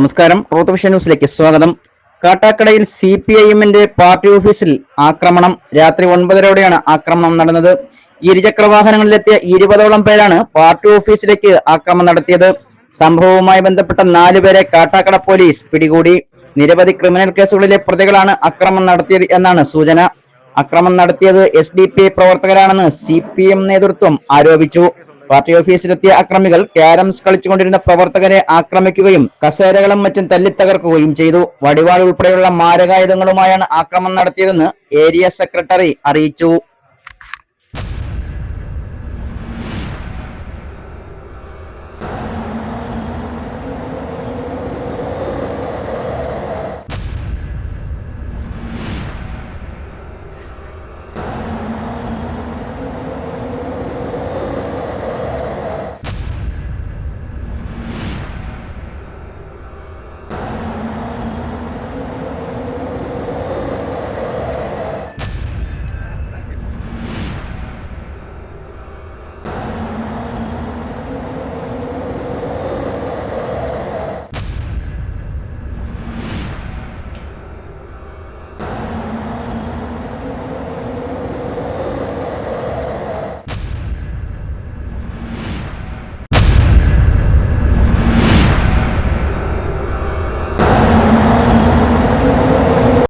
നമസ്കാരം. റൂത്ത് ന്യൂസിലേക്ക് സ്വാഗതം. കാട്ടാക്കടയിൽ സി പി ഐ എമ്മിന്റെ പാർട്ടി ഓഫീസിൽ ആക്രമണം. രാത്രി ഒൻപതരോടെയാണ് ആക്രമണം നടന്നത്. ഇരുചക്ര വാഹനങ്ങളിലെത്തിയ ഇരുപതോളം പേരാണ് പാർട്ടി ഓഫീസിലേക്ക് ആക്രമണം നടത്തിയത്. സംഭവവുമായി ബന്ധപ്പെട്ട നാലുപേരെ കാട്ടാക്കട പോലീസ് പിടികൂടി. നിരവധി ക്രിമിനൽ കേസുകളിലെ പ്രതികളാണ് അക്രമം നടത്തിയത് എന്നാണ് സൂചന. അക്രമം നടത്തിയത് എസ് ഡി പി പ്രവർത്തകരാണെന്ന് സി പി എം നേതൃത്വം ആരോപിച്ചു. പാർട്ടി ഓഫീസിലെത്തിയ അക്രമികൾ ക്യാരംസ് കളിച്ചുകൊണ്ടിരുന്ന പ്രവർത്തകരെ ആക്രമിക്കുകയും കസേരകളും മറ്റും തല്ലിത്തകർക്കുകയും ചെയ്തു. വടിവാൾ ഉൾപ്പെടെയുള്ള മാരകായുധങ്ങളുമായാണ് ആക്രമണം നടത്തിയതെന്ന് ഏരിയ സെക്രട്ടറി അറിയിച്ചു.